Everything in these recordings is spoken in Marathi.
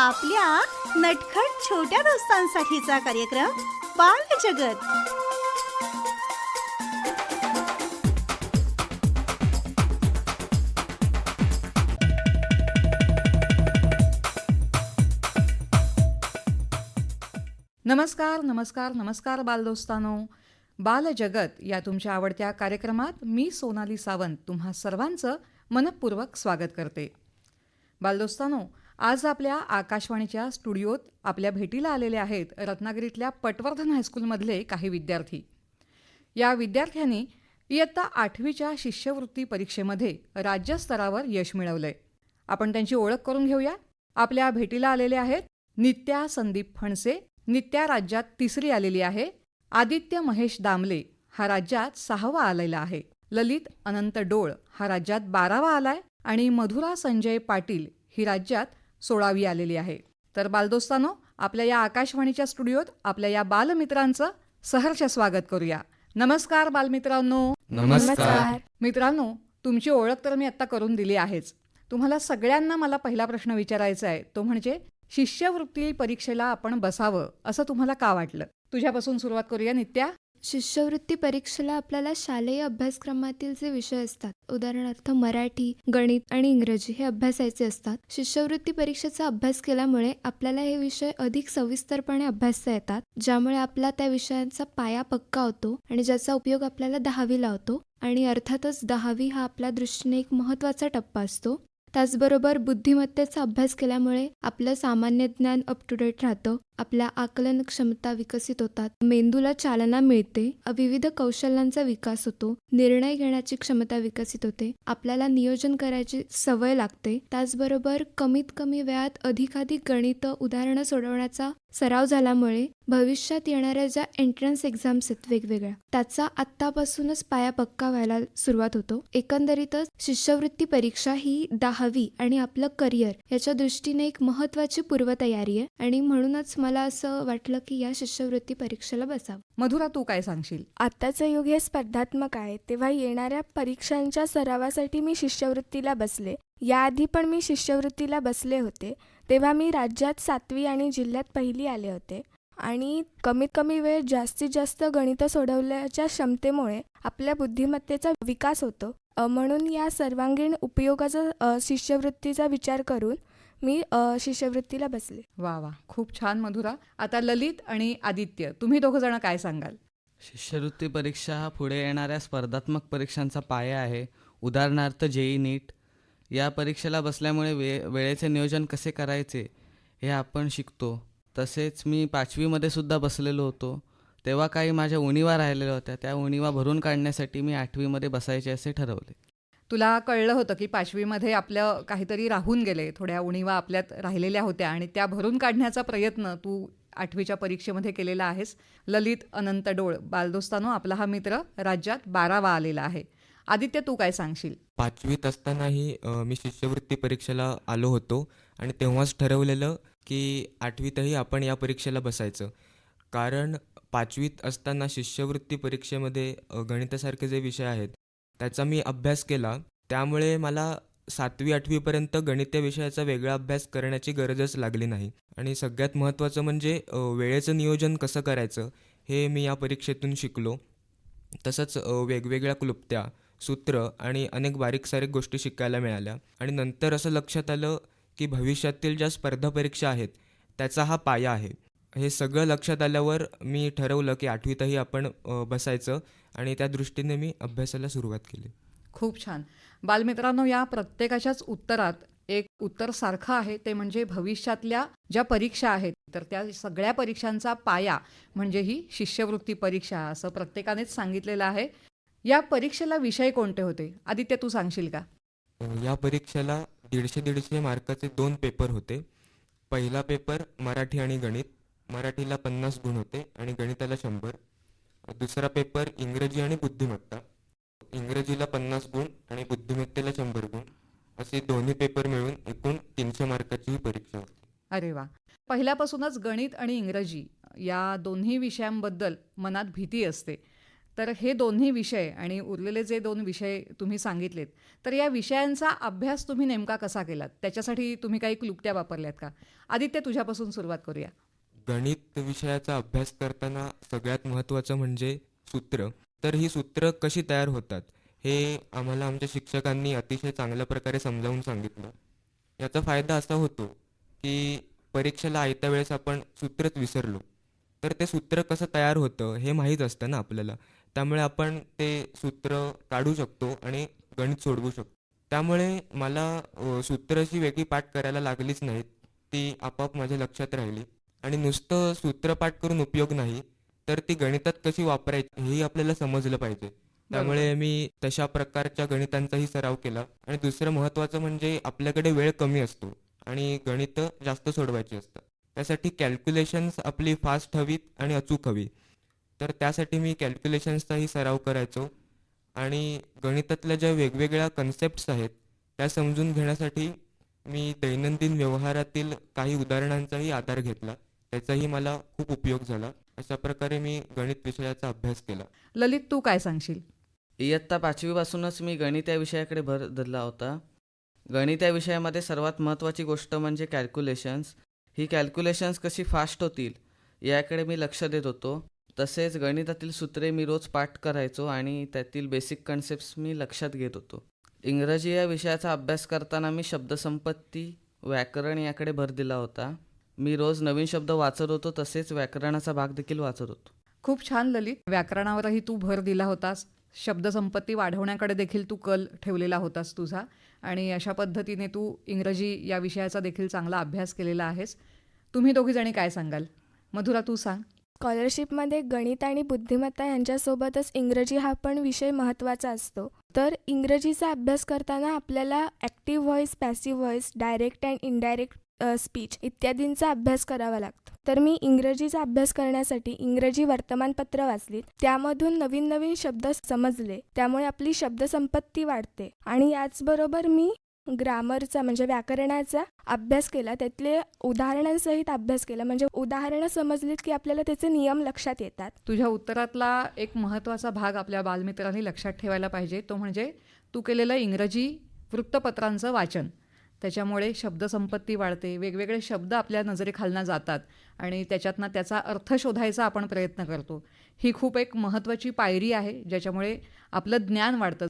आपल्या नटखट छोट्या दोस्तांसाठीचा कार्यक्रम बाल जगत नमस्कार नमस्कार नमस्कार बालदोस्तानो. बाल जगत या तुमच्या आवडत्या कार्यक्रमात मी सोनाली सावंत तुम्हा सर्वांचं मनपूर्वक स्वागत करते. बालदोस्तानो आज आपल्या आकाशवाणीच्या स्टुडिओत आपल्या भेटीला आलेले आहेत रत्नागिरीतल्या पटवर्धन हायस्कूलमधले काही विद्यार्थी. या विद्यार्थ्यांनी इयत्ता आठवीच्या शिष्यवृत्ती परीक्षेमध्ये राज्यस्तरावर यश मिळवलंय. आपण त्यांची ओळख करून घेऊया. आपल्या भेटीला आलेले आहेत नित्या संदीप फणसे. नित्या राज्यात तिसरी आलेली आहे. आदित्य महेश दामले हा राज्यात सहावा आलेला आहे. ललित अनंत डोळ हा राज्यात बारावा आलाय. आणि मधुरा संजय पाटील ही राज्यात सोळावी आलेली आहे. तर बालदोस्तानो आपल्या या आकाशवाणीच्या स्टुडिओत आपल्या या बालमित्रांचं सहर्ष स्वागत करूया. नमस्कार बालमित्रांनो. नमस्कार. मित्रांनो तुमची ओळख तर मी आत्ता करून दिली आहेच. तुम्हाला सगळ्यांना मला पहिला प्रश्न विचारायचा आहे. तो म्हणजे शिष्यवृत्ती परीक्षेला आपण बसावं असं तुम्हाला का वाटलं? तुझ्यापासून सुरुवात करूया नित्या. शिष्यवृत्ती परीक्षेला आपल्याला शालेय अभ्यासक्रमातील जे विषय असतात उदाहरणार्थ मराठी गणित आणि इंग्रजी हे अभ्यासायचे असतात. शिष्यवृत्ती परीक्षेचा अभ्यास केल्यामुळे आपल्याला हे विषय अधिक सविस्तरपणे अभ्यासता येतात ज्यामुळे आपला त्या विषयांचा पाया पक्का होतो आणि ज्याचा उपयोग आपल्याला दहावीला होतो. आणि अर्थातच दहावी हा आपल्या दृष्टीने एक महत्त्वाचा टप्पा असतो. त्याचबरोबर बुद्धिमत्तेचा अभ्यास केल्यामुळे आपलं सामान्य ज्ञान अप टू डेट राहतं आपल्या आकलन क्षमता विकसित होतात मेंदूला चालना मिळते विविध कौशल्यांचा विकास होतो निर्णय घेण्याची क्षमता विकसित होते आपल्याला नियोजन करायची सवय लागते त्याचबरोबर कमीत कमी वेळात अधिकाधिक गणित उदाहरणं सोडवण्याचा सराव झाल्यामुळे भविष्यात येणाऱ्या ज्या एंट्रन्स एक्झाम्स आहेत वेगवेगळ्या त्याचा आत्तापासूनच पाया पक्का व्हायला सुरुवात होतो. एकंदरीतच शिष्यवृत्ती परीक्षा ही दहावी आणि आपलं करिअर याच्या दृष्टीने एक महत्वाची पूर्वतयारी आहे. आणि म्हणूनच मला असं वाटलं की या शिष्यवृत्ती परीक्षेला बसावं. मधुरा तू काय सांगशील? आत्ताचं युग हे स्पर्धात्मक आहे. तेव्हा येणाऱ्या परीक्षांच्या सरावासाठी मी शिष्यवृत्तीला बसले. याआधी पण मी शिष्यवृत्तीला बसले होते. तेव्हा मी राज्यात सातवी आणि जिल्ह्यात पहिली आले होते. आणि कमीत कमी वेळ जास्तीत जास्त गणितं सोडवल्याच्या क्षमतेमुळे आपल्या बुद्धिमत्तेचा विकास होतो. म्हणून या सर्वांगीण उपयोगाचा शिष्यवृत्तीचा विचार करून मी शिष्यवृत्तीला बसले. वा वा. खूप छान मधुरा. आता ललित आणि आदित्य तुम्ही दोघं जण काय सांगाल? शिष्यवृत्ती परीक्षा हा पुढे येणाऱ्या स्पर्धात्मक परीक्षांचा पाया आहे. उदाहरणार्थ जेई नीट. या परीक्षेला बसल्यामुळे वे वेळेचे नियोजन कसे करायचे हे आपण शिकतो. तसेच मी पाचवीमध्ये सुद्धा बसलेलो होतो. तेव्हा काही माझ्या उणीवा राहिलेल्या होत्या. त्या उणीवा भरून काढण्यासाठी मी आठवीमध्ये बसायचे असे ठरवले. तुला कळलं होतं की पाचवीमध्ये आपलं काहीतरी राहून गेले थोड्या उणीवा आपल्यात राहिलेल्या होत्या आणि त्या भरून काढण्याचा प्रयत्न तू आठवीच्या परीक्षेमध्ये केलेला आहेस. ललित अनंत डोळ बालदोस्तानो आपला हा मित्र राज्यात बारावा आलेला आहे. आदित्य तू काय सांगशील? पाचवीत असतानाही मी शिष्यवृत्ती परीक्षेला आलो होतो आणि तेव्हाच ठरवलेलं की आठवीतही आपण या परीक्षेला बसायचं. कारण पाचवीत असताना शिष्यवृत्ती परीक्षेमध्ये गणितासारखे जे विषय आहेत त्याचा मी अभ्यास केला. त्यामुळे मला सातवी आठवीपर्यंत गणित या विषयाचा वेगळा अभ्यास करण्याची गरजच लागली नाही. आणि सगळ्यात महत्त्वाचं म्हणजे वेळेचं नियोजन कसं करायचं हे मी या परीक्षेतून शिकलो. तसंच वेगवेगळ्या क्लुप्त्या सूत्र आणि अनेक बारीक सारीक गोष्टी शिकायला मिळाल्या. आणि नंतर असं लक्षात आलं की भविष्यातील ज्या स्पर्धा परीक्षा आहेत त्याचा हा पाया आहे. हे सगळं लक्षात आल्यावर मी ठरवलं की आठवीतही आपण बसायचं आणि त्या दृष्टीने मी अभ्यासाला सुरुवात केली. खूप छान. बालमित्रांनो या प्रत्येकाच्याच उत्तरात एक उत्तर सारखं आहे ते म्हणजे भविष्यातल्या ज्या परीक्षा आहेत तर त्या सगळ्या परीक्षांचा पाया म्हणजे ही शिष्यवृत्ती परीक्षा असं प्रत्येकानेच सांगितलेलं आहे. या परीक्षेला विषय कोणते होते? आदित्य तू सांगशील का? या परीक्षेला दीडशे दीडशे मार्काचे दोन पेपर होते. पहिला पेपर मराठी आणि गणित मराठीला पन्नास गुण होते आणि गणिताला शंभर. दुसरा पेपर इंग्रजी आणि बुद्धिमत्ता. इंग्रजीला पन्नास गुण आणि बुद्धिमत्तेला शंभर गुण. असे दोन्ही पेपर मिळून एकूण तीनशे मार्काची ही परीक्षा होती. अरे वा. पहिल्यापासूनच गणित आणि इंग्रजी या दोन्ही विषयांबद्दल मनात भीती असते. तर हे दोन्ही विषय आणि उरलेले जे दोन विषय तुम्ही सांगितलेत तर या विषयांचा अभ्यास तुम्ही नेमका कसा केलात? त्याच्यासाठी तुम्ही काही क्लुप्त्या वापरल्यात का? आदित्य तुझ्यापासून सुरुवात करूया. गणित विषयाचा अभ्यास करताना सगळ्यात महत्त्वाचं म्हणजे सूत्र. तर ही सूत्र कशी तयार होतात हे आम्हाला आमच्या शिक्षकांनी अतिशय चांगल्या प्रकारे समजावून सांगितलं. याचा फायदा असा होतो की परीक्षेला आयत्या वेळेस आपण सूत्रच विसरलो. तर ते सूत्र कसं तयार होतं हे माहीत असतं ना आपल्याला. त्यामुळे आपण ते सूत्र काढू शकतो आणि गणित सोडवू शकतो. त्यामुळे मला सूत्राची वेगळी पाठ करायला लागलीच नाहीत. ती आपोआप माझ्या लक्षात राहिली. आणि नुसतं सूत्रपाठ करून उपयोग नाही तर ती गणितात कशी वापरायची हेही आपल्याला समजलं पाहिजे. त्यामुळे मी तशा प्रकारच्या गणितांचाही सराव केला. आणि दुसरं महत्त्वाचं म्हणजे आपल्याकडे वेळ कमी असतो आणि गणितं जास्त सोडवायची असतात. त्यासाठी कॅल्क्युलेशन्स आपली फास्ट हवीत आणि अचूक हवी. तर त्यासाठी मी कॅल्क्युलेशन्सचाही सराव करायचो. आणि गणितातल्या ज्या वेगवेगळ्या कन्सेप्ट्स आहेत त्या समजून घेण्यासाठी मी दैनंदिन व्यवहारातील काही उदाहरणांचाही आधार घेतला. त्याचाही मला खूप उपयोग झाला. अशा प्रकारे मी गणित विषयाचा अभ्यास केला. ललित तू काय सांगशील? इयत्ता पाचवीपासूनच मी गणित या विषयाकडे भर दिला होता. गणित या विषयामध्ये सर्वात महत्त्वाची गोष्ट म्हणजे कॅल्क्युलेशन्स ही कॅल्क्युलेशन्स कशी फास्ट होतील याकडे मी लक्ष देत होतो. तसेच गणितातील सूत्रे मी रोज पाठ करायचो आणि त्यातील बेसिक कन्सेप्ट्स मी लक्षात घेत होतो. इंग्रजी या विषयाचा अभ्यास करताना मी शब्दसंपत्ती व्याकरण याकडे भर दिला होता. मी रोज नवीन शब्द वाचत होतो तसेच व्याकरणाचा भाग देखील वाचत होतो. खूप छान ललित. व्याकरणावरही तू भर दिला होतास. शब्दसंपत्ती वाढवण्याकडे देखील तू कल ठेवलेला होतास तुझा. आणि अशा पद्धतीने तू इंग्रजी या विषयाचा देखील चांगला अभ्यास केलेला आहेस. तुम्ही दोघीजणी काय सांगाल? मधुरा तू सांग. स्कॉलरशिपमध्ये गणित आणि बुद्धिमत्ता यांच्यासोबतच इंग्रजी हा पण विषय महत्त्वाचा असतो. तर इंग्रजीचा अभ्यास करताना आपल्याला active voice passive voice direct and indirect speech इत्यादींचा अभ्यास करावा लागतो. तर मी इंग्रजीचा अभ्यास करण्यासाठी इंग्रजी वर्तमानपत्र वाचलीत. त्यामधून नवीन नवीन शब्द समजले. त्यामुळे आपली शब्दसंपत्ती वाढते. आणि याचबरोबर मी ग्रामरचा म्हणजे व्याकरणाचा अभ्यास केला. त्यातले उदाहरणांसहित अभ्यास केला. म्हणजे उदाहरणं समजलीत की आपल्याला त्याचे नियम लक्षात येतात. तुझ्या उत्तरातला एक महत्त्वाचा भाग आपल्या बालमित्रांनी लक्षात ठेवायला पाहिजे. तो म्हणजे तू केलेलं इंग्रजी वृत्तपत्रांचं वाचन. त्याच्यामुळे शब्दसंपत्ती वाढते वेगवेगळे शब्द आपल्या नजरेखालनं जातात आणि त्याच्यातनं त्याचा अर्थ शोधायचा आपण प्रयत्न करतो. ही खूप एक महत्त्वाची पायरी आहे ज्याच्यामुळे आपलं ज्ञान वाढतं.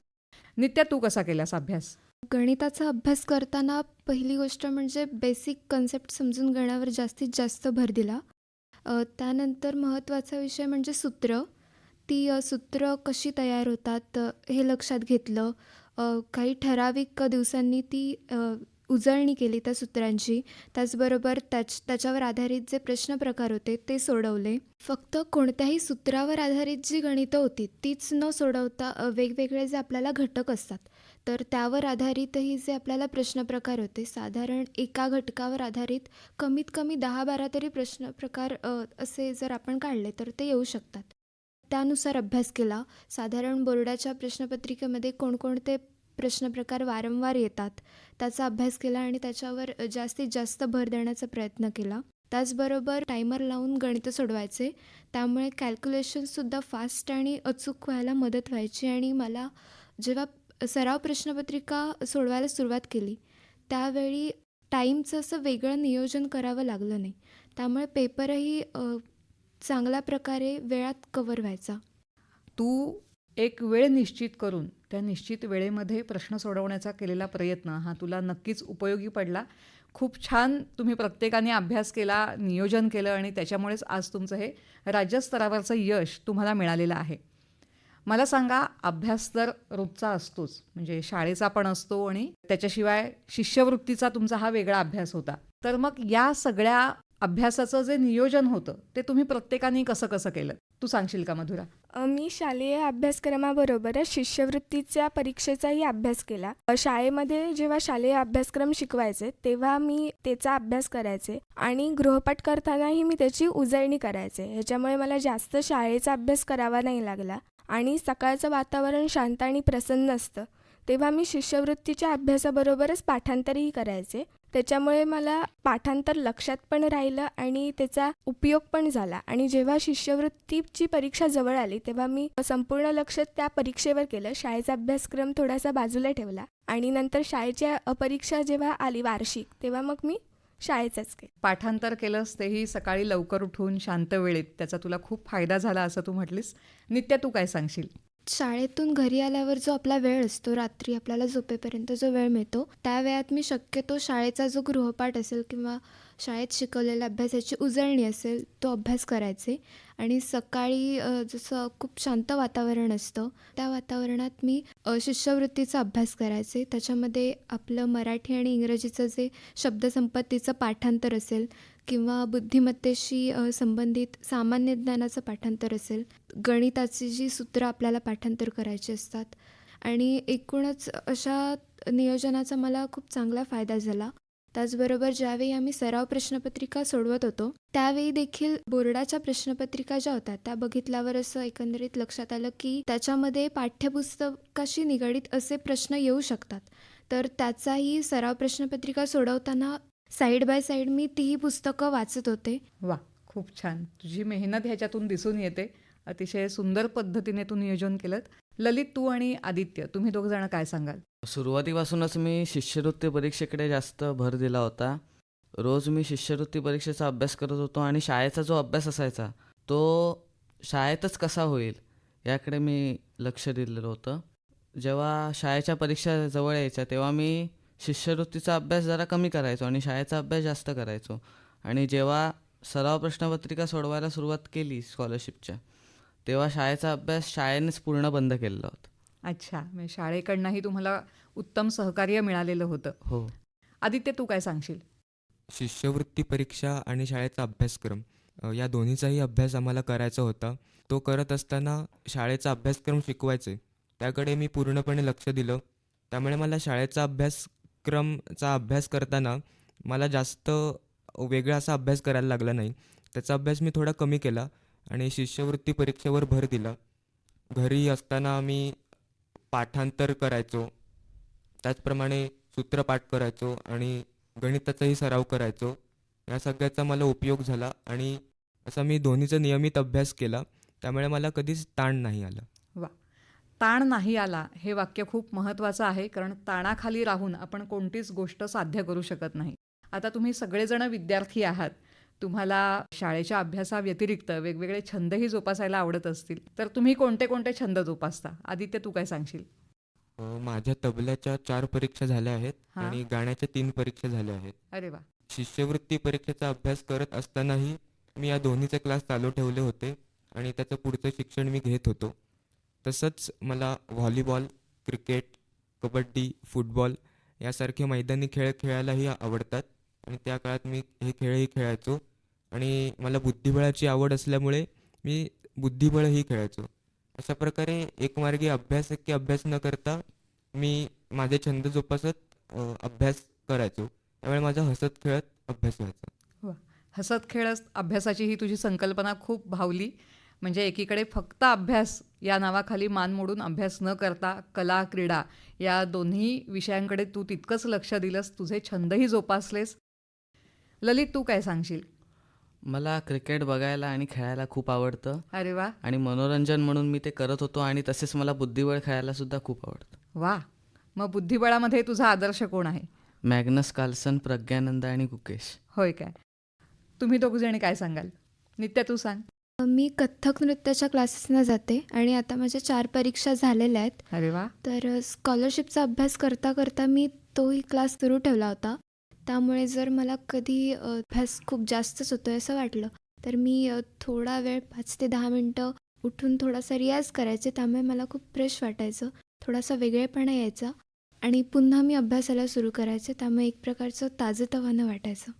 नित्या तू कसा केलास अभ्यास? गणिताचा अभ्यास करताना पहिली गोष्ट म्हणजे बेसिक कन्सेप्ट समजून घेण्यावर जास्तीत जास्त भर दिला. त्यानंतर महत्त्वाचा विषय म्हणजे सूत्र. ती सूत्र कशी तयार होतात हे लक्षात घेतलं. काही ठराविक दिवसांनी ती उजळणी केली त्या सूत्रांची. त्याचबरोबर त्याच त्याच्यावर आधारित जे प्रश्न प्रकार होते ते सोडवले. फक्त कोणत्याही सूत्रावर आधारित जी गणितं होती तीच न सोडवता वेगवेगळे जे आपल्याला घटक असतात तर त्यावर आधारितही जे आपल्याला प्रश्न प्रकार होते साधारण एका घटकावर आधारित कमीत कमी दहा बारा तरी प्रश्न प्रकार असे जर आपण काढले तर ते येऊ शकतात. त्यानुसार अभ्यास केला. साधारण बोर्डाच्या प्रश्नपत्रिकेमध्ये कोणकोणते प्रश्नप्रकार वारंवार येतात. त्याचा अभ्यास केला आणि त्याच्यावर जास्तीत जास्त भर देण्याचा प्रयत्न केला. त्याचबरोबर टायमर लावून गणितं सोडवायचे. त्यामुळे कॅल्क्युलेशनसुद्धा फास्ट आणि अचूक व्हायला मदत व्हायची आणि मला जेव्हा सराव प्रश्नपत्रिका सोडवायला सुरुवात केली त्यावेळी टाईमचं असं वेगळं नियोजन करावं लागलं नाही. त्यामुळे पेपरही चांगल्या प्रकारे वेळात कवर व्हायचा. तू एक वेळ निश्चित करून त्या निश्चित वेळेमध्ये प्रश्न सोडवण्याचा केलेला प्रयत्न हा तुला नक्कीच उपयोगी पडला. खूप छान तुम्ही प्रत्येकाने अभ्यास केला नियोजन केलं आणि त्याच्यामुळेच आज तुमचं हे राज्यस्तरावरचं यश तुम्हाला मिळालेलं आहे. मला सांगा अभ्यास तर रोजचा असतोच म्हणजे शाळेचा पण असतो आणि त्याच्याशिवाय शिष्यवृत्तीचा तुमचा हा वेगळा अभ्यास होता. तर मग या सगळ्या अभ्यासाचं जे नियोजन होतं ते तुम्ही प्रत्येकाने कसं कसं केलं? तू सांगशील का मधुरा? मी शालेय अभ्यासक्रमाबरोबरच शिष्यवृत्तीच्या परीक्षेचाही अभ्यास केला. शाळेमध्ये जेव्हा शालेय अभ्यासक्रम शिकवायचे तेव्हा मी त्याचा अभ्यास करायचे आणि गृहपाठ करतानाही मी त्याची उजळणी करायचे. ह्याच्यामुळे मला जास्त शाळेचा अभ्यास करावा नाही लागला आणि सकाळचं वातावरण शांत आणि प्रसन्न असतं. तेव्हा मी शिष्यवृत्तीच्या अभ्यासाबरोबरच पाठांतरही करायचे. त्याच्यामुळे मला पाठांतर लक्षात पण राहिलं आणि त्याचा उपयोग पण झाला. आणि जेव्हा शिष्यवृत्तीची परीक्षा जवळ आली तेव्हा मी संपूर्ण लक्ष त्या परीक्षेवर केलं. शाळेचा अभ्यासक्रम थोडासा बाजूला ठेवला आणि नंतर शाळेच्या परीक्षा जेव्हा आली वार्षिक तेव्हा मग मी शाळेचाच केलं. पाठांतर केलंस तेही सकाळी लवकर उठून शांत वेळेत. त्याचा तुला खूप फायदा झाला असं तू म्हटलीस. नित्या तू काय सांगशील? शाळेतून घरी आल्यावर जो आपला वेळ असतो रात्री आपल्याला झोपेपर्यंत जो वेळ मिळतो त्या वेळात मी शक्यतो शाळेचा जो गृहपाठ असेल किंवा शाळेत शिकवलेल्या अभ्यासाची उजळणी असेल तो अभ्यास करायचे. आणि सकाळी जसं खूप शांत वातावरण असतं त्या वातावरणात मी शिष्यवृत्तीचा अभ्यास करायचे. त्याच्यामध्ये आपलं मराठी आणि इंग्रजीचं जे शब्दसंपत्तीचं पाठांतर असेल किंवा बुद्धिमत्तेशी संबंधित सामान्य ज्ञानाचं पाठांतर असेल गणिताची जी सूत्रं आपल्याला पाठांतर करायची असतात. आणि एकूणच अशा नियोजनाचा मला खूप चांगला फायदा झाला. त्याचबरोबर ज्यावेळी आम्ही सराव प्रश्नपत्रिका सोडवत होतो त्यावेळी देखील बोर्डाच्या प्रश्नपत्रिका ज्या होत्या त्या बघितल्यावर असं एकंदरीत लक्षात आलं की त्याच्यामध्ये पाठ्यपुस्तकाशी निगडीत असे प्रश्न येऊ शकतात. तर त्याचाही सराव प्रश्नपत्रिका सोडवताना साईड बाय साईड मी तीही पुस्तकं वाचत होते. वा खूप छान. तुझी मेहनत ह्याच्यातून दिसून येते. अतिशय सुंदर पद्धतीने तू नियोजन केलं ललित तू आणि आदित्य तुम्ही दोघ जण काय सांगाल? सुरुवातीपासूनच मी शिष्यवृत्ती परीक्षेकडे जास्त भर दिला होता. रोज मी शिष्यवृत्ती परीक्षेचा अभ्यास करत होतो आणि शाळेचा जो अभ्यास असायचा तो शाळेतच कसा होईल याकडे मी लक्ष दिलेलं होतं. जेव्हा शाळेच्या परीक्षा जवळ यायच्या तेव्हा मी शिष्यवृत्तीचा अभ्यास जरा कमी करायचो आणि शाळेचा अभ्यास जास्त करायचो. आणि जेव्हा सराव प्रश्नपत्रिका सोडवायला सुरुवात केली स्कॉलरशिपच्या तेव्हा शाळेचा अभ्यास शाळेनेच पूर्ण बंद केलेला होता. अच्छा म्हणजे शाळेकडनंही तुम्हाला उत्तम सहकार्य मिळालेलं होतं. हो. आदित्य तू काय सांगशील? शिष्यवृत्ती परीक्षा आणि शाळेचा अभ्यासक्रम अ, या दोन्हीचाही अभ्यास आम्हाला करायचा होता. तो करत असताना शाळेचा अभ्यासक्रम शिकवायचे. त्याकडे मी पूर्णपणे लक्ष दिलं. त्यामुळे मला शाळेचा अभ्यासक्रमचा अभ्यास करताना मला जास्त वेगळा असा अभ्यास करायला लागला नाही. त्याचा अभ्यास मी थोडा कमी केला आणि शिष्यवृत्ती परीक्षेवर भर दिला. घरी असताना मी पाठांतर करायचो. त्याचप्रमाणे सूत्रपाठ करायचो आणि गणिताचाही सराव करायचो. या सगळ्याचा मला उपयोग झाला आणि असा मी दोन्हीचा नियमित अभ्यास केला. त्यामुळे मला कधीच ताण नाही आला. ताण नाही आला हे वाक्य खूप महत्त्वाचं आहे कारण ताणाखाली राहून आपण कोणतीच गोष्ट साध्य करू शकत नाही. आता तुम्ही सगळेजण विद्यार्थी आहात. तुम्हाला शाळेच्या अभ्यासाव्यतिरिक्त वेगवेगळे छंदही जोपासायला आवडत असतील तर तुम्ही कोणते कोणते छंद जोपासता? आदित्य तू काय सांगशील? माझ्या तबल्याच्या चार परीक्षा झाल्या आहेत. आणि गाण्याच्या तीन परीक्षा झाल्या आहेत. अरे वा. शिष्यवृत्ती परीक्षेचा अभ्यास करत असतानाही मी या दोन्हीचे क्लास चालू ठेवले होते आणि त्याचं पुढचं शिक्षण मी घेत होतो. तसंच मला व्हॉलीबॉल क्रिकेट कबड्डी फुटबॉल यासारखे मैदानी खेळ खेळायलाही आवडतात आणि त्या काळात मी हे खेळही खेळायचो. आणि मला बुद्धिबळाची आवड असल्यामुळे मी बुद्धिबळही खेळायचो. अशा प्रकारे एकमार्गी अभ्यास की अभ्यास न करता मी माझे छंद जोपासत अभ्यास करायचो. त्यामुळे माझा हसत खेळत अभ्यास व्हायचा. हो. हसत खेळत अभ्यासाची ही तुझी संकल्पना खूप भावली. म्हणजे एकीकडे फक्त अभ्यास या नावाखाली मान मोडून अभ्यास न करता कला क्रीडा या दोन्ही विषयांकडे तू तितकंच लक्ष दिलंस तुझे छंदही जोपासलेस. ललित तू काय सांगशील? मला क्रिकेट बघायला आणि खेळायला खूप आवडतं. अरे वा. आणि मनोरंजन म्हणून मी ते करत होतो आणि तसेच मला बुद्धिबळ खेळायला सुद्धा खूप आवडतं. वा. मग बुद्धिबळामध्ये तुझा आदर्श कोण आहे? मॅग्नस कार्लसन प्रज्ञानंद आणि गुकेश. होय काय? तुम्ही दोघजणी काय सांगाल? नित्या तू सांग. मी कथ्थक नृत्याच्या क्लासेसना जाते आणि आता माझ्या चार परीक्षा झालेल्या आहेत. अरे वा. तर स्कॉलरशिपचा अभ्यास करता करता मी तोही क्लास सुरू ठेवला होता. त्यामुळे जर मला कधी अभ्यास खूप जास्तच होतो आहे असं वाटलं तर मी थोडा वेळ पाच ते दहा मिनटं उठून थोडासा रियाज करायचे त्यामुळे मला खूप फ्रेश वाटायचं थोडासा वेगळेपणा यायचा आणि पुन्हा मी अभ्यासाला सुरू करायचे त्यामुळे एक प्रकारचं ताजंतवानं वाटायचं.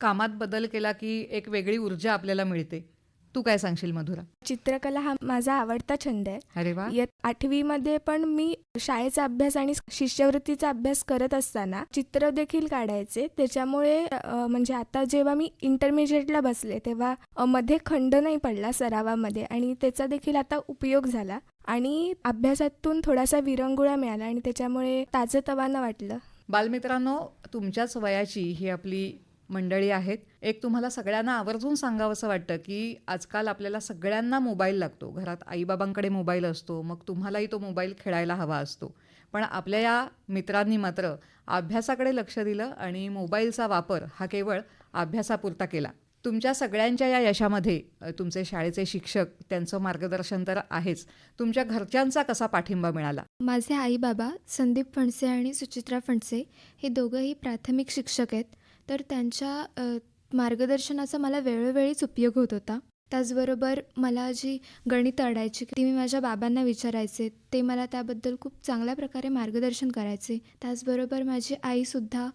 कामात बदल केला की एक वेगळी ऊर्जा आपल्याला मिळते. तू काय सांगशील मधुरा? चित्रकला हा माझा आवडता छंद आहे. अरे वा. इयत आठवीमध्ये पण मी शाळेचा अभ्यास आणि शिष्यवृत्तीचा अभ्यास करत असताना चित्र देखील काढायचे. त्याच्यामुळे म्हणजे आता जेव्हा मी इंटरमिजिएटला बसले तेव्हा मध्ये खंड नाही पडला सरावामध्ये आणि त्याचा देखील आता उपयोग झाला आणि अभ्यासातून थोडासा विरंगुळा मिळाला आणि त्याच्यामुळे ताजंतवानं वाटलं. बालमित्रांनो तुमच्याच वयाची ही आपली मंडळी आहेत. एक तुम्हाला सगळ्यांना आवर्जून सांगावंसं वाटतं की आजकाल आपल्याला सगळ्यांना मोबाईल लागतो. घरात आईबाबांकडे मोबाईल असतो. मग तुम्हालाही तो मोबाईल खेळायला हवा असतो. पण आपल्या या मित्रांनी मात्र अभ्यासाकडे लक्ष दिलं आणि मोबाईलचा वापर हा केवळ अभ्यासापुरता केला. तुमच्या सगळ्यांच्या या यशामध्ये तुमचे शाळेचे शिक्षक त्यांचं मार्गदर्शन तर आहेच. तुमच्या घरच्यांचा कसा पाठिंबा मिळाला? माझे आई बाबा संदीप फणसे आणि सुचित्रा फणसे हे दोघंही प्राथमिक शिक्षक आहेत. तर त्यांच्या मार्गदर्शनाचा मला वेळोवेळीच उपयोग होत होता. त्याचबरोबर मला जी गणितं अडायची ती मी माझ्या बाबांना विचारायचे ते मला त्याबद्दल खूप चांगल्या प्रकारे मार्गदर्शन करायचे. त्याचबरोबर माझी आईसुद्धा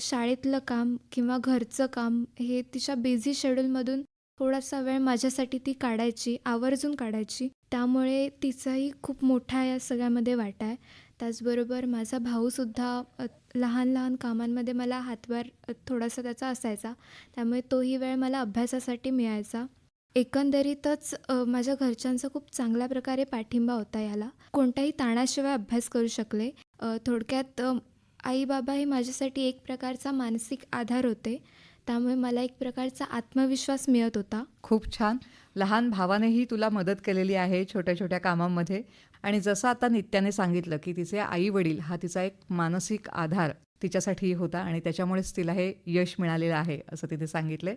शाळेतलं काम किंवा घरचं काम हे तिच्या बिझी शेड्यूलमधून थोडासा वेळ माझ्यासाठी ती काढायची आवर्जून काढायची. त्यामुळे तिचाही खूप मोठा या सगळ्यामध्ये वाटा आहे. त्याचबरोबर माझा भाऊसुद्धा लहान लहान कामांमध्ये मला हातभार थोडासा त्याचा असायचा. त्यामुळे तोही वेळ मला अभ्यासासाठी मिळायचा. एकंदरीतच माझ्या घरच्यांचा खूप चांगल्या प्रकारे पाठिंबा होता याला. कोणत्याही ताणाशिवाय अभ्यास करू शकले. थोडक्यात आई बाबा हे माझ्यासाठी एक प्रकारचा मानसिक आधार होते. त्यामुळे मला एक प्रकारचा आत्मविश्वास मिळत होता. खूप छान. लहान भावानेही तुला मदत केलेली आहे छोट्या छोट्या कामांमध्ये. आणि जसं आता नित्याने सांगितलं की तिचे आई वडील हा तिचा एक मानसिक आधार तिच्यासाठी होता आणि त्याच्यामुळेच तिला हे यश मिळालेलं आहे असं तिथे सांगितलंय.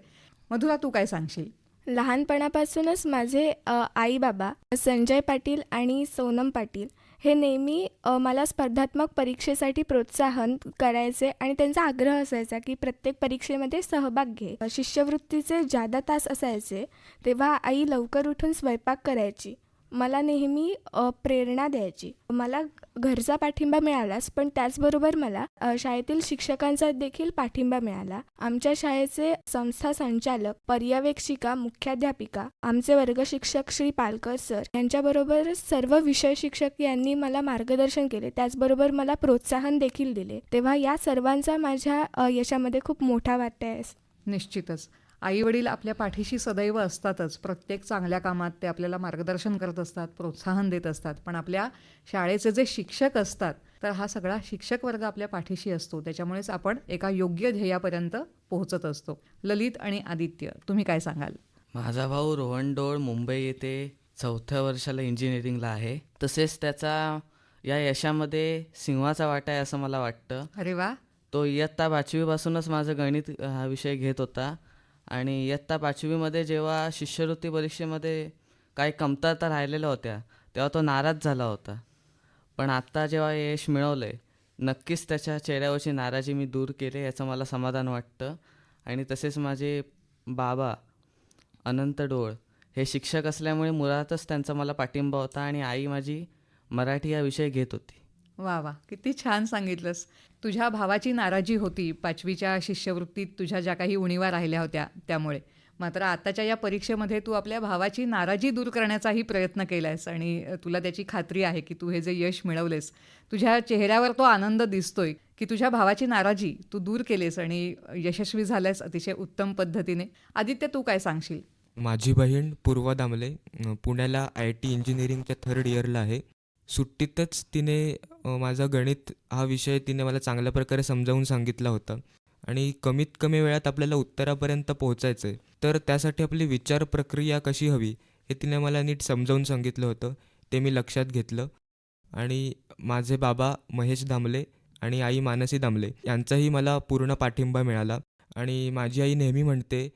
मधुरा तू काय सांगशील? लहानपणापासूनच माझे आई बाबा संजय पाटील आणि सोनम पाटील हे नेहमी मला स्पर्धात्मक परीक्षेसाठी प्रोत्साहन करायचे आणि त्यांचा आग्रह असायचा की प्रत्येक परीक्षेमध्ये सहभाग घे. शिष्यवृत्तीचे जादा तास असायचे तेव्हा आई लवकर उठून स्वयंपाक करायची. मला नेहमी प्रेरणा द्यायची. मला घरचा पाठिंबा मिळालाच पण त्याचबरोबर मला शाळेतील शिक्षकांचा देखील पाठिंबा मिळाला. आमच्या शाळेचे संस्था संचालक पर्यवेक्षिका मुख्याध्यापिका आमचे वर्ग शिक्षक श्री पालकर सर यांच्याबरोबर सर्व विषय शिक्षक यांनी मला मार्गदर्शन केले. त्याचबरोबर मला प्रोत्साहन देखील दिले. तेव्हा या सर्वांचा माझ्या यशामध्ये खूप मोठा वाटा आहे. निश्चितच. आई वडील आपल्या पाठीशी सदैव असतातच. प्रत्येक चांगल्या कामात ते आपल्याला मार्गदर्शन करत असतात प्रोत्साहन देत असतात. पण आपल्या शाळेचे जे शिक्षक असतात तर हा सगळा शिक्षक वर्ग आपल्या पाठीशी असतो. त्याच्यामुळेच आपण एका योग्य ध्येयापर्यंत पोहोचत असतो. ललित आणि आदित्य तुम्ही काय सांगाल? माझा भाऊ रोहन डोळ मुंबई येथे चौथ्या वर्षाला इंजिनिअरिंगला आहे. तसेच त्याचा या यशामध्ये सिंहाचा वाटा आहे असं मला वाटतं. अरे वा! तो इयत्ता पाचवीपासूनच माझं गणित हा विषय घेत होता. आणि इयत्ता पाचवीमध्ये जेव्हा शिष्यवृत्ती परीक्षेमध्ये काही कमतरता राहिलेल्या होत्या तेव्हा तो नाराज झाला होता. पण आत्ता जेव्हा यश मिळवलं आहे नक्कीच त्याच्या चेहऱ्यावरची नाराजी मी दूर केले याचं मला समाधान वाटतं. आणि तसेच माझे बाबा अनंत डोळ हे शिक्षक असल्यामुळे मुळातच त्यांचा मला पाठिंबा होता आणि आई माझी मराठी हा विषय घेत होती. वा वा. किती छान सांगितलंस. तुझ्या भावाची नाराजी होती पाचवीच्या शिष्यवृत्तीत तुझ्या ज्या काही उणीवा राहिल्या होत्या त्यामुळे. मात्र आताच्या या परीक्षेमध्ये तू आपल्या भावाची नाराजी दूर करण्याचाही प्रयत्न केलायस आणि तुला त्याची खात्री आहे की तू हे जे यश मिळवलेस तुझ्या चेहऱ्यावर तो आनंद दिसतोय की तुझ्या भावाची नाराजी तू दूर केलेस आणि यशस्वी झाल्यास अतिशय उत्तम पद्धतीने. आदित्य तू काय सांगशील? माझी बहीण पूर्वा दामले पुण्याला आय टी इंजिनिअरिंगच्या थर्ड इयरला आहे. सुट्टीतच तिने माझा गणित हा विषय तिने मला चांगल्या प्रकारे समजावून सांगितला होता. आणि कमीत कमी वेळात आपल्याला उत्तरापर्यंत पोहोचायचं आहे तर त्यासाठी आपली विचार प्रक्रिया कशी हवी हे तिने मला नीट समजावून सांगितलं होतं. ते मी लक्षात घेतलं. आणि माझे बाबा महेश दामले आणि आई मानसी दामले यांचाही मला पूर्ण पाठिंबा मिळाला. आणि माझी आई नेहमी म्हणते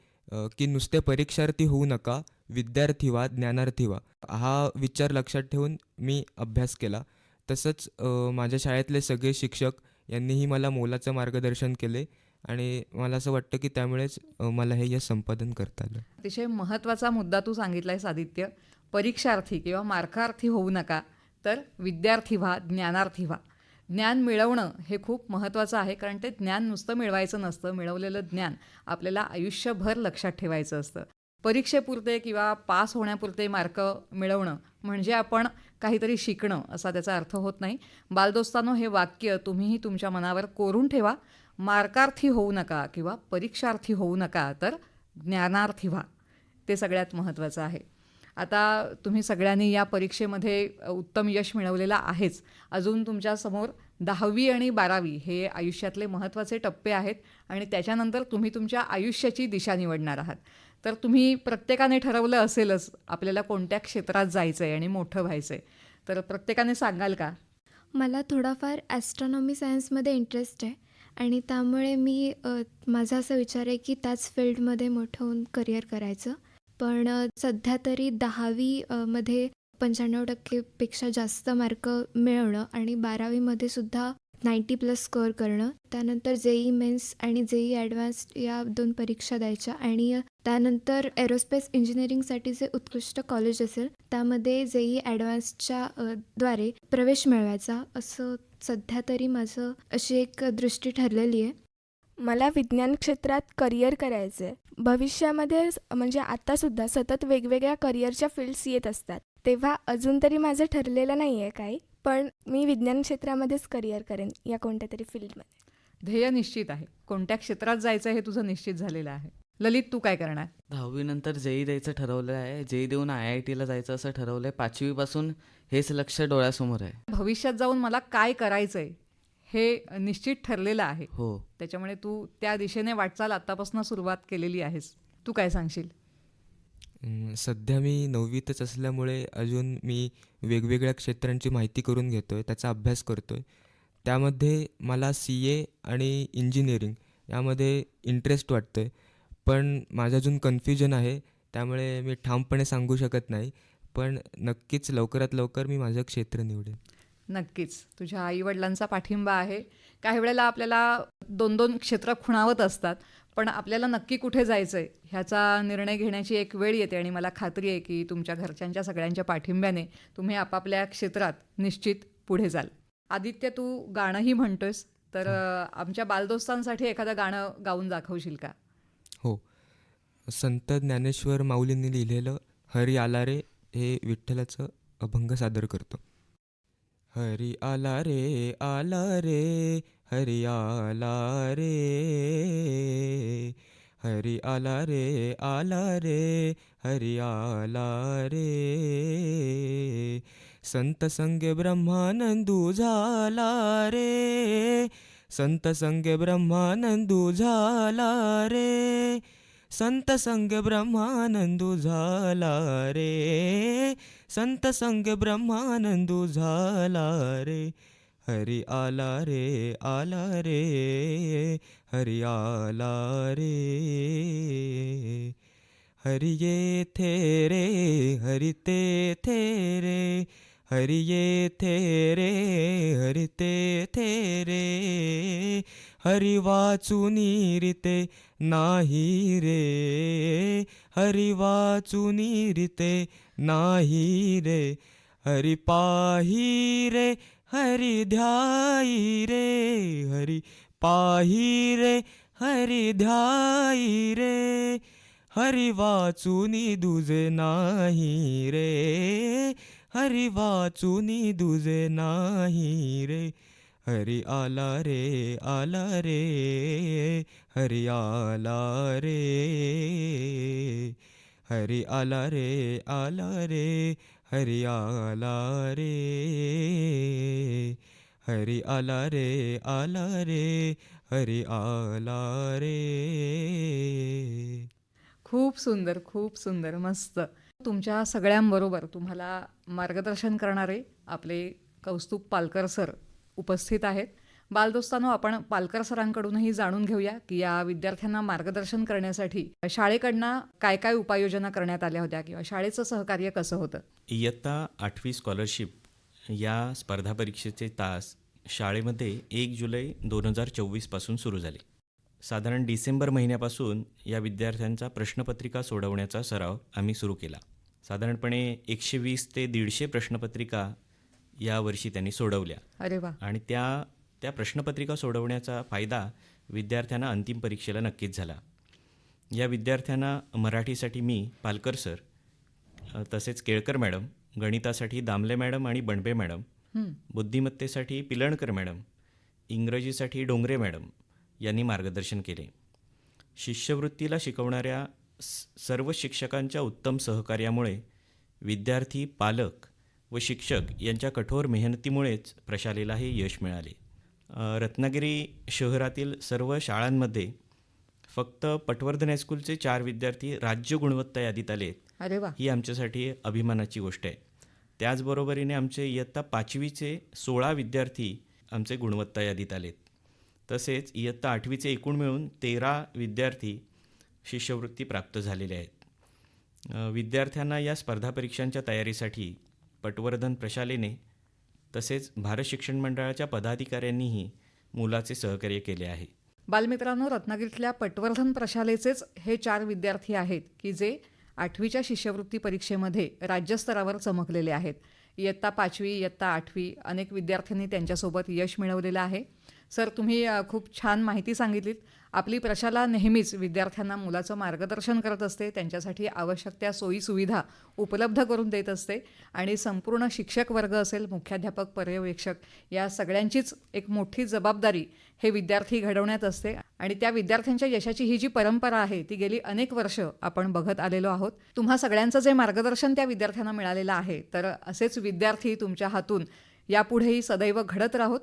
की नुसते परीक्षार्थी होऊ नका विद्यार्थी व्हा ज्ञानार्थी व्हा हा विचार लक्षात ठेवून मी अभ्यास केला. तसंच माझ्या शाळेतले सगळे शिक्षक यांनीही मला मोलाचं मार्गदर्शन केले आणि मला असं वाटतं की त्यामुळेच मला हे यश संपादन करता आलं. अतिशय महत्त्वाचा मुद्दा तू सांगितलाय आदित्य. परीक्षार्थी किंवा मार्कार्थी होऊ नका तर विद्यार्थी व्हा ज्ञानार्थी व्हा ज्ञान मिळवणं हे खूप महत्त्वाचं आहे कारण ते ज्ञान नुसतं मिळवायचं नसतं मिळवलेलं ज्ञान आपल्याला आयुष्यभर लक्षात ठेवायचं असतं. परीक्षेपुरते किंवा पास होण्यापुरते मार्क मिळवणं म्हणजे आपण काहीतरी शिकणं असा त्याचा अर्थ होत नाही. बालदोस्तानो हे वाक्य तुम्हीही तुमच्या मनावर कोरून ठेवा. मार्कार्थी होऊ नका किंवा परीक्षार्थी होऊ नका तर ज्ञानार्थी व्हा. ते सगळ्यात महत्त्वाचं आहे. आता तुम्ही सगळ्यांनी या परीक्षेमध्ये उत्तम यश मिळवलेलं आहेच. अजून तुमच्यासमोर दहावी आणि बारावी हे आयुष्यातले महत्त्वाचे टप्पे आहेत आणि त्याच्यानंतर तुम्ही तुमच्या आयुष्याची दिशा निवडणार आहात. तर तुम्ही प्रत्येकाने ठरवलं असेलच आपल्याला कोणत्या क्षेत्रात जायचं आहे आणि मोठं व्हायचं आहे तर प्रत्येकाने सांगाल का? मला थोडाफार ॲस्ट्रॉनॉमी सायन्समध्ये इंटरेस्ट आहे आणि त्यामुळे मी माझा असा विचार आहे की त्याच फील्डमध्ये मोठं होऊन करिअर करायचं. पण सध्या तरी दहावी मध्ये पंच्याण्णव टक्केपेक्षा जास्त मार्क मिळवणं आणि बारावीमध्ये सुद्धा नाईंटी प्लस स्कोअर करणं त्यानंतर जेई मेन्स आणि जेई ॲडव्हान्स्ड या दोन परीक्षा द्यायच्या आणि त्यानंतर एरोस्पेस इंजिनिअरिंगसाठी जे उत्कृष्ट कॉलेज असेल त्यामध्ये जेई ॲडव्हान्सच्या द्वारे प्रवेश मिळवायचा असं सध्या तरी माझं अशी एक दृष्टी ठरलेली आहे. मला विज्ञान क्षेत्रात करिअर करायचं आहे भविष्यामध्ये म्हणजे आत्तासुद्धा सतत वेगवेगळ्या करिअरच्या फील्ड्स येत असतात. तेव्हा अजून तरी माझं ठरलेलं नाही आहे काही. पण मी विज्ञान क्षेत्रामध्येच करिअर करेन या कोणत्या तरी फील्डमध्ये. ध्येय निश्चित आहे. कोणत्या क्षेत्रात जायचं हे तुझं निश्चित झालेलं आहे. ललित तू काय करणार? दहावीनंतर जेई द्यायचं ठरवलं आहे. जेई देऊन आय आय टीला जायचं असं ठरवलं आहे पाचवीपासून हेच लक्ष डोळ्यासमोर आहे. भविष्यात जाऊन मला काय करायचं आहे हे निश्चित ठरलेलं आहे. हो. त्याच्यामुळे तू त्या दिशेने वाटचाल आत्तापासून सुरुवात केलेली आहेस. तू काय सांगशील? सध्या मी नववीतच असल्यामुळे अजून मी वेगवेगळ्या क्षेत्रांची माहिती करून घेतो आहे त्याचा अभ्यास करतो आहे त्यामध्ये मला सी ए आणि इंजिनिअरिंग यामध्ये इंटरेस्ट वाटतो आहे पण माझं अजून कन्फ्युजन आहे त्यामुळे मी ठामपणे सांगू शकत नाही. पण नक्कीच लवकरात लवकर मी माझं क्षेत्र निवडेन. नक्कीच. तुझ्या आईवडिलांचा पाठिंबा आहे. काही वेळेला आपल्याला दोन दोन क्षेत्र खुणावत असतात. पण आपल्याला नक्की कुठे जायचं आहे ह्याचा निर्णय घेण्याची एक वेळ येते आणि मला खात्री आहे की तुमच्या घरच्यांच्या सगळ्यांच्या पाठिंब्याने तुम्ही आपापल्या क्षेत्रात निश्चित पुढे जाल. आदित्य तू गाणंही म्हणतोयस तर अ, आमच्या बालदोस्तांसाठी एखादं गाणं गाऊन दाखवशील का? हो. संत ज्ञानेश्वर माऊलींनी लिहिलेलं हरी आला रे हे विठ्ठलाचं अभंग सादर करतो. हरी आला रे आला रे हरी आला रे हरी आला रे आला रे हरी आला रे. संत संगे ब्रह्मानंदू झाला रे संत संगे ब्रह्मानंदू झाला रे संत संग ब्रह्मानंदू झाला रे संत संग ब्रह्मानंदू झाला रे. हरी आला रे आला रे हरी आला रे हरी ये थे रे हरी ते थे रे हरी ये थे रे। हरी ते थे रे। हरी वाचुनी रीते नाही रे हरी रे हरी रे हरी ध्याई रे हरी पाही रे हरी ध्याई रे हरी वाचुनी दुजे नाही रे हरी वाचुनी दुजे नाही रे हरी आला रे आला रे हरी आला रे हरी आला रे आला रे हरी आला रे हरी आला रे आला रे हरी आला रे. खूप सुंदर खूप सुंदर मस्त. तुमच्या सगळ्यांबरोबर तुम्हाला मार्गदर्शन करणारे आपले कौस्तुभ पालकर सर उपस्थित आहेत. बालदोस्तानो आपण पालकर सरांकडूनही जाणून घेऊया की या विद्यार्थ्यांना मार्गदर्शन करण्यासाठी शाळेकडनं काय काय उपाययोजना करण्यात आल्या होत्या किंवा शाळेचं सहकार्य कसं होतं? इयत्ता आठवी स्कॉलरशिप या स्पर्धा परीक्षेचे तास शाळेमध्ये एक जुलै दोन हजार चोवीसपासून सुरू झाले. साधारण डिसेंबर महिन्यापासून या विद्यार्थ्यांचा प्रश्नपत्रिका सोडवण्याचा सराव आम्ही सुरू केला. साधारणपणे एकशे वीस ते दीडशे प्रश्नपत्रिका यावर्षी त्यांनी सोडवल्या. अरे वा! आणि त्या त्या प्रश्नपत्रिका सोडवण्याचा फायदा विद्यार्थ्यांना अंतिम परीक्षेला नक्कीच झाला. या विद्यार्थ्यांना मराठीसाठी मी पालकर सर तसेच केळकर मॅडम गणितासाठी दामले मॅडम आणि बणबे मॅडम. बुद्धिमत्तेसाठी पिलणकर मॅडम इंग्रजीसाठी डोंगरे मॅडम यांनी मार्गदर्शन केले. शिष्यवृत्तीला शिकवणाऱ्या सर्व शिक्षकांच्या उत्तम सहकार्यामुळे विद्यार्थी पालक व शिक्षक यांच्या कठोर मेहनतीमुळेच प्रशालेला हे यश मिळाले. रत्नागिरी शहरातील सर्व शाळांमध्ये फक्त पटवर्धन हायस्कूलचे चार विद्यार्थी राज्य गुणवत्ता यादीत आले अरे वा. ही आमच्यासाठी अभिमानाची गोष्ट आहे. त्याचबरोबरीने आमचे इयत्ता पाचवीचे सोळा विद्यार्थी आमचे गुणवत्ता यादीत आलेत तसेच इयत्ता आठवीचे एकूण मिळून तेरा विद्यार्थी शिष्यवृत्ती प्राप्त झालेले आहेत. विद्यार्थ्यांना या स्पर्धा परीक्षांच्या तयारीसाठी पटवर्धन प्रशालेने तसेच भारत शिक्षण मंडळाच्या पदाधिकाऱ्यांनीही मुलाचे सहकार्य केले आहे. बालमित्रांनो रत्नागिरीतल्या पटवर्धन प्रशालेचेच हे चार विद्यार्थी आहेत की जे आठवीच्या शिष्यवृत्ती परीक्षेमध्ये राज्यस्तरावर चमकलेले आहेत. इयत्ता पाचवी इयत्ता आठवी अनेक विद्यार्थ्यांनी त्यांच्यासोबत यश मिळवलेलं आहे. सर तुम्ही खूप छान माहिती सांगितलीत. आपली प्रशाला नेहमीच विद्यार्थ्यांना मुलाचं मार्गदर्शन करत असते त्यांच्यासाठी आवश्यक त्या सोयीसुविधा उपलब्ध करून देत असते आणि संपूर्ण शिक्षक वर्ग असेल मुख्याध्यापक पर्यवेक्षक या सगळ्यांचीच एक मोठी जबाबदारी हे विद्यार्थी घडवण्यात असते आणि त्या विद्यार्थ्यांच्या यशाची ही जी परंपरा आहे ती गेली अनेक वर्ष आपण बघत आलेलो आहोत. तुम्हा सगळ्यांचं जे मार्गदर्शन त्या विद्यार्थ्यांना मिळालेलं आहे तर असेच विद्यार्थी तुमच्या हातून यापुढेही सदैव घडत राहोत.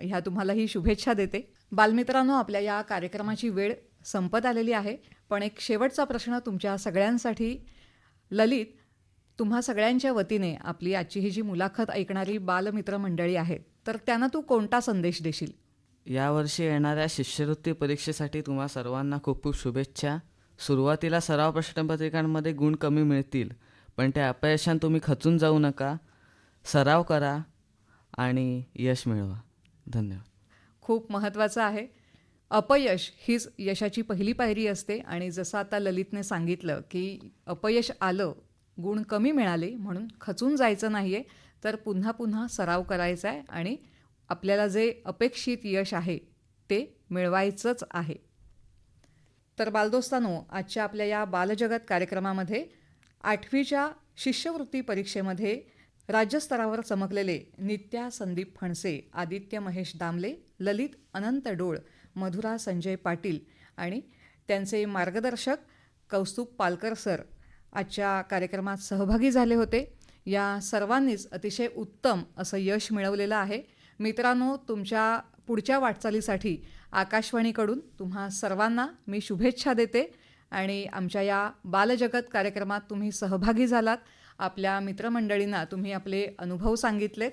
ह्या तुम्हाला ही शुभेच्छा देते. बालमित्रांनो आपल्या या कार्यक्रमाची वेळ संपत आलेली आहे. पण एक शेवटचा प्रश्न तुमच्या सगळ्यांसाठी. ललित तुम्हा सगळ्यांच्या वतीने आपली आजची ही जी मुलाखत ऐकणारी बालमित्र मंडळी आहेत तर त्यांना तू कोणता संदेश देशील? यावर्षी येणाऱ्या शिष्यवृत्ती परीक्षेसाठी तुम्हा सर्वांना खूप खूप शुभेच्छा. सुरुवातीला सराव प्रश्नपत्रिकांमध्ये गुण कमी मिळतील पण त्या अपयशान तुम्ही खचून जाऊ नका. सराव करा आणि यश मिळवा. धन्यवाद. खूप महत्त्वाचं आहे. अपयश हीच यशाची पहिली पायरी असते आणि जसं आता ललितने सांगितलं की अपयश आलं गुण कमी मिळाले म्हणून खचून जायचं नाही आहे तर पुन्हा पुन्हा सराव करायचा आहे आणि आपल्याला जे अपेक्षित यश आहे ते मिळवायचंच आहे. तर बालदोस्तानो आजच्या आपल्या या बालजगत कार्यक्रमामध्ये आठवीच्या शिष्यवृत्ती परीक्षेमध्ये राज्यस्तरावर चमकलेले नित्या संदीप फणसे आदित्य महेश दामले ललित अनंत डोळ मधुरा संजय पाटील आणि त्यांचे मार्गदर्शक कौस्तुभ पालकर सर आजच्या कार्यक्रमात सहभागी झाले होते. या सर्वांनीच अतिशय उत्तम असं यश मिळवलेलं आहे. मित्रांनो तुमच्या पुढच्या वाटचालीसाठी आकाशवाणीकडून तुम्हा सर्वांना मी शुभेच्छा देते आणि आमच्या या बालजगत कार्यक्रमात तुम्ही सहभागी झालात. आपल्या मित्रमंडळींना तुम्ही आपले अनुभव सांगितलेत.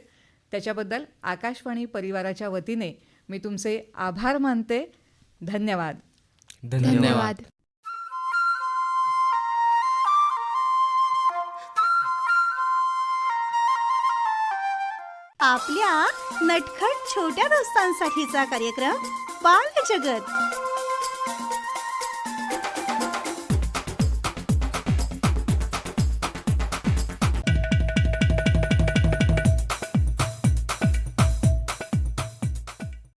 त्याच्याबद्दल आकाशवाणी परिवाराच्या वतीने मी तुमचे आभार मानते. धन्यवाद. धन्यवाद. आपल्या नटखट छोट्या दोस्तांसाठीचा कार्यक्रम बाल जगत